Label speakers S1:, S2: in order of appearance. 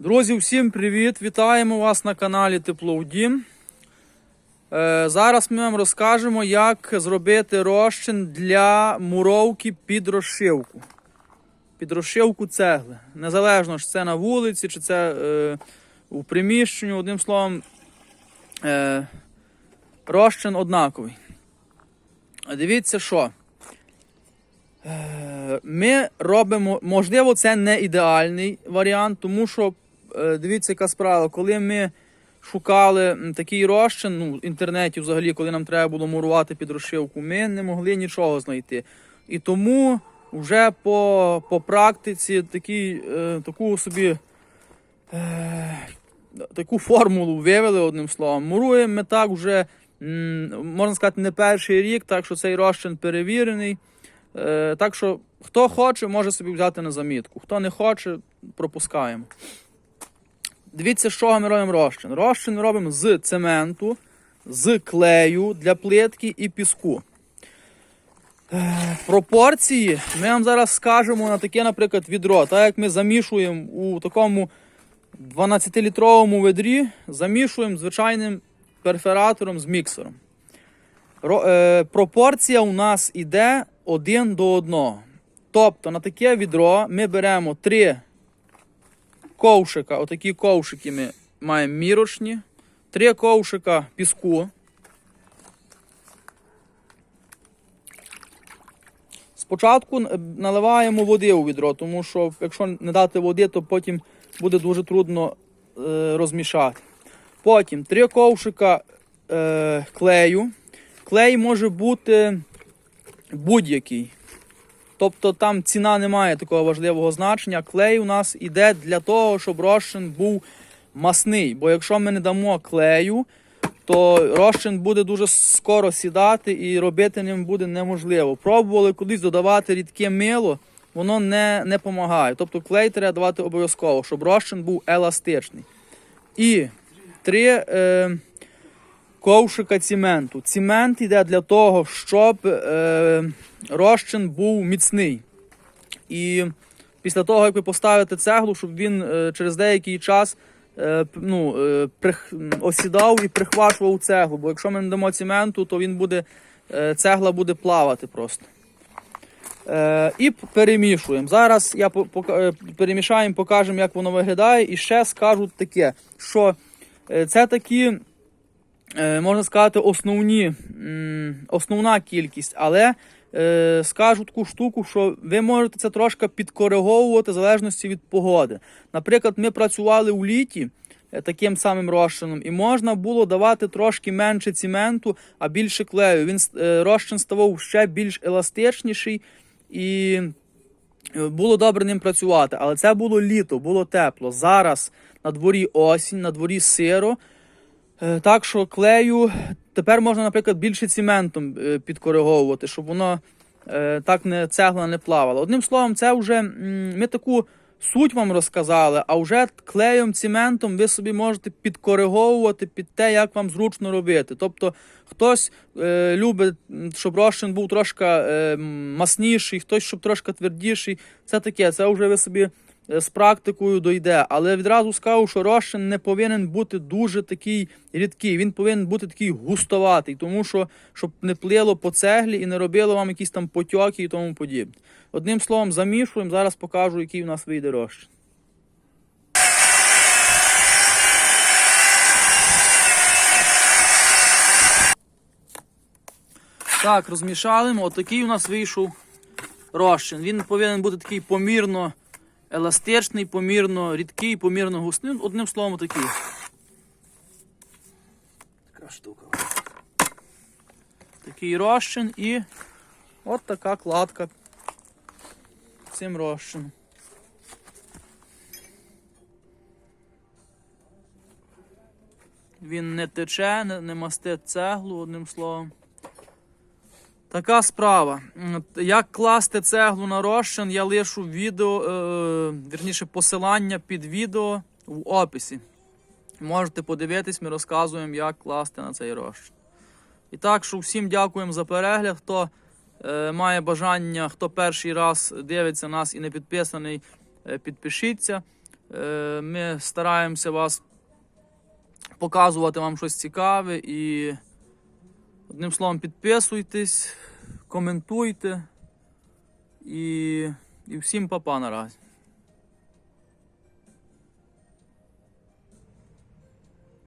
S1: Друзі, всім привіт! Вітаємо вас на каналі Теплоудім. Е, зараз ми вам розкажемо, як зробити розчин для муровки під розшивку. Під розшивку цегли. Незалежно, чи це на вулиці, чи це е, у приміщенні, одним словом, е, розчин однаковий. Дивіться, що. Е, Ми робимо, можливо, це не ідеальний варіант, тому що дивіться, яка справа. Коли ми шукали такий розчин, ну, в інтернеті взагалі, коли нам треба було мурувати під розшивку, ми не могли нічого знайти. І тому вже по, по практиці такий, е, таку собі е, таку формулу вивели одним словом. Муруємо ми так вже, можна сказати, не перший рік, так що цей розчин перевірений. Е, так що, хто хоче, може собі взяти на замітку. Хто не хоче, пропускаємо. Дивіться, з чого ми робимо розчин. Розчин ми робимо з цементу, з клею для плитки і піску. Е, Пропорції ми вам зараз скажемо на таке, наприклад, відро. Так як ми замішуємо у такому 12-літровому ведрі, замішуємо звичайним перфоратором з міксером. Ро- е, пропорція у нас іде 1 до 1. Тобто на таке відро ми беремо 3 ковшика, отакі ковшики ми маємо мірочні, 3 ковшика піску. Спочатку наливаємо води у відро, тому що якщо не дати води, то потім буде дуже трудно е, розмішати. Потім 3 ковшика е, клею. Клей може бути будь-який. Тобто там ціна не має такого важливого значення. Клей у нас іде для того, щоб розчин був масний. Бо якщо ми не дамо клею, то розчин буде дуже скоро сідати і робити ним буде неможливо. Пробували кудись додавати рідке мило, воно не, не допомагає. Тобто клей треба давати обов'язково, щоб розчин був еластичний. І три. Е, ковшика цементу. Цемент йде для того, щоб е, розчин був міцний. І після того, як ви поставите цеглу, щоб він е, через деякий час е, ну, е, прих, осідав і прихвачував цеглу. Бо якщо ми не дамо цементу, то він буде, е, цегла буде плавати просто. Е, і перемішуємо. Зараз я по- пока- е, перемішаємо, покажемо, як воно виглядає. І ще скажу таке, що е, це такі можна сказати, основні, основна кількість, але е, скажу таку штуку, що ви можете це трошки підкориговувати в залежності від погоди. Наприклад, ми працювали у літі е, таким самим розчином, і можна було давати трошки менше цементу, а більше клею. Він е, розчин ставав ще більш еластичніший і е, було добре ним працювати. Але це було літо, було тепло. Зараз на дворі осінь, на дворі сиро. Е, Так що клею тепер можна, наприклад, більше цементом е, підкориговувати, щоб воно е, так не цегла не плавала. Одним словом, це вже ми таку суть вам розказали, а вже клеєм, цементом ви собі можете підкориговувати під те, як вам зручно робити. Тобто хтось е, любить, щоб розчин був трошки е, масніший, хтось щоб трошки твердіший. Це таке, це вже ви собі з практикою дойде. Але відразу скажу, що розчин не повинен бути дуже такий рідкий. Він повинен бути такий густоватий, тому що щоб не плило по цеглі і не робило вам якісь там потьоки і тому подібне. Одним словом, замішуємо. Зараз покажу, який у нас вийде розчин. Так, розмішали. Отакий у нас вийшов розчин. Він повинен бути такий помірно еластичний, помірно рідкий, помірно густий. Ну, Одним словом, такий. Така штука. Такий розчин і от така кладка цим розчином. Він не тече, не, не мастить цеглу, одним словом. Така справа. Як класти цеглу на розчин, я лишу відео, е, вірніше посилання під відео в описі. Можете подивитись, ми розказуємо, як класти на цей розчин. І так, що всім дякуємо за перегляд. Хто е, має бажання, хто перший раз дивиться нас і не підписаний, е, підпишіться. Е, Ми стараємося вас показувати вам щось цікаве і одним словом підписуйтесь, коментуйте і, і всім папа наразі.